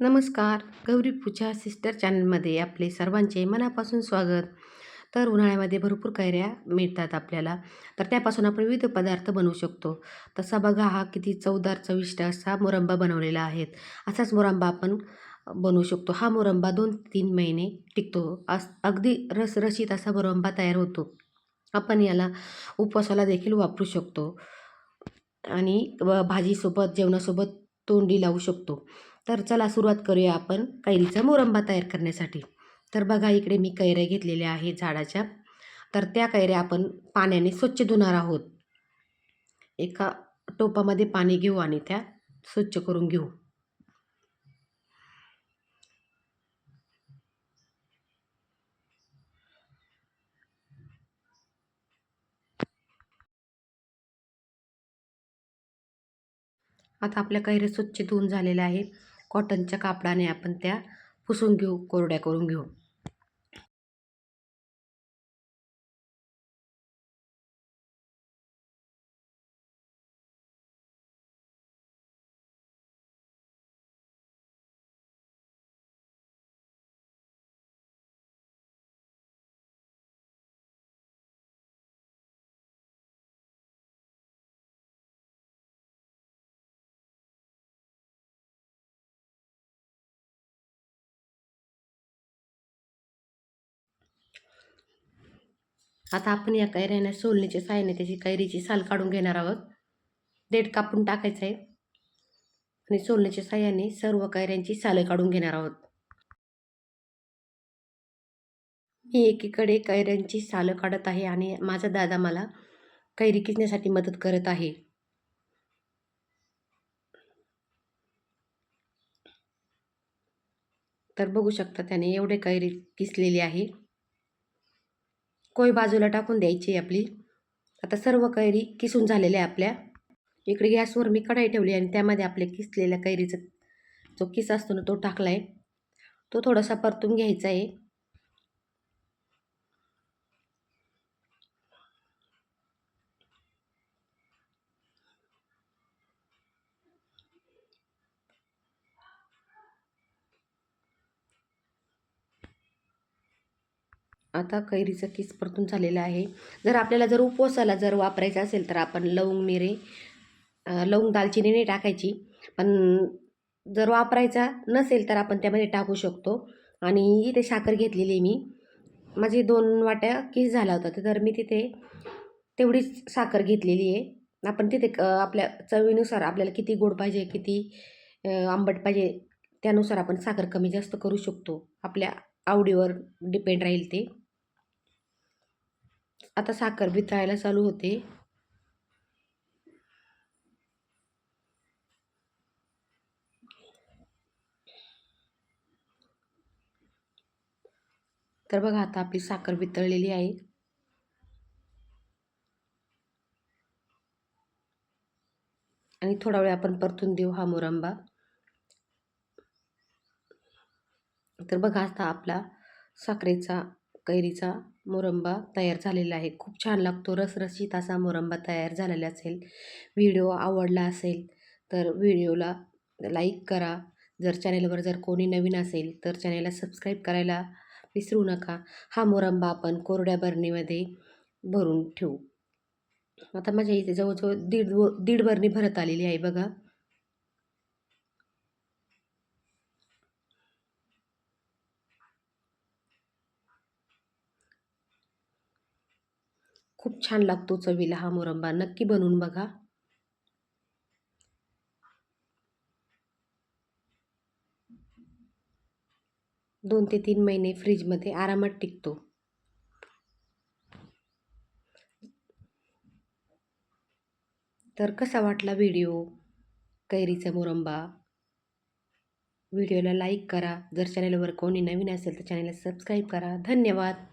नमस्कार. गौरी पूजा सिस्टर चॅनलमध्ये आपले सर्वांचे मनापासून स्वागत. तर उन्हाळ्यामध्ये भरपूर कैऱ्या मिळतात आपल्याला तर त्यापासून आपण विविध पदार्थ बनवू शकतो. तसा बघा हा किती चवदार चविष्ट असा मुरंबा बनवलेला आहे. असाच मुरंबा आपण बनवू शकतो. हा मुरंबा दोन तीन महिने टिकतो. अस अगदी रसरशीत असा मुरंबा तयार होतो. आपण याला उपवासाला देखील वापरू शकतो. आणि व भाजीसोबत जेवणासोबत तोंडी लावू शकतो. तर चला सुरुवात करूया आपण कैरीचा मोरंबा तयार करण्यासाठी. तर बघा इकडे मी कैऱ्या घेतलेल्या आहेत झाडाच्या. तर त्या कैऱ्या आपण पाण्याने स्वच्छ धुणार आहोत. एका टोपामध्ये पाणी घेऊ आणि त्या स्वच्छ करून घेऊ. आता आपल्या कैऱ्या स्वच्छ धुवून झालेल्या आहेत. कॉटनच्या कापडाने आपण त्या पुसून घेऊ कोरड्या करून घेऊ. आता आपण या कैऱ्याने सोलणीच्या साहाय्याने त्याची कैरीची साल काढून घेणार आहोत. देठ कापून टाकायचं आहे. आणि सोलण्याच्या साहाय्याने सर्व कैऱ्यांची सालं काढून घेणार आहोत. मी एकीकडे कैऱ्यांची सालं काढत आहे आणि माझा दादा मला कैरी किसण्यासाठी मदत करत आहे. तर बघू शकता त्याने एवढे कैरी किसलेली आहे. कोय बाजूला टाकून द्यायची आपली. आता सर्व कैरी किसून झालेल्या आहे आपल्या. इकडे गॅसवर मी कढाई ठेवली आणि त्यामध्ये आपल्या किसलेल्या कैरीचा जो किस असतो ना तो टाकला आहे तो थोडासा परतून घ्यायचा आहे. आता कैरीचा किस परतून झालेला आहे. जर आपल्याला जर उपवासाला जर वापरायचा असेल तर आपण लवंग मिरे लवंग दालचिनी नाही टाकायची. पण जर वापरायचा नसेल तर आपण त्यामध्ये टाकू शकतो. आणि इथे साखर घेतलेली मी. माझी दोन वाट्या किस झाला होता तर मी तिथे तेवढीच साखर घेतलेली आहे. आपण तिथे आपल्या चवीनुसार आपल्याला किती गोड पाहिजे किती आंबट पाहिजे त्यानुसार आपण साखर कमी जास्त करू शकतो. आपल्या आवडीवर डिपेंड राहील ते. आता साखर भितळायला चालू होते. तर बघा आता आपली साखर वितळलेली आहे. आणि थोडा वेळ आपण परतून देऊ हा मुरंबा. तर बघा आता आपला साखरेचा कैरीचा मुरंबा तयार झालेला आहे. खूप छान लागतो रसरशीत असा मुरंबा तयार झालेला असेल. व्हिडिओ आवडला असेल तर व्हिडिओला लाईक करा. जर चॅनेलवर जर कोणी नवीन असेल तर चॅनेलला सबस्क्राईब करायला विसरू नका. हा मुरंबा आपण कोरड्या बरणीमध्ये भरून ठेवू. आता माझ्या इथे जवळजवळ दीड दीड बरणी भरत आलेली आहे बघा. खूप छान लागतो चवीला हा मुरंबा. नक्की बनवून बघा. दोन ते तीन महिने फ्रीजमध्ये आरामात टिकतो. तर कसा वाटला व्हिडिओ? कैरीचा मुरंबा? व्हिडिओला लाईक करा. जर चॅनलवर कोणी नवीन असेल तर चॅनलला सबस्क्राईब करा. धन्यवाद.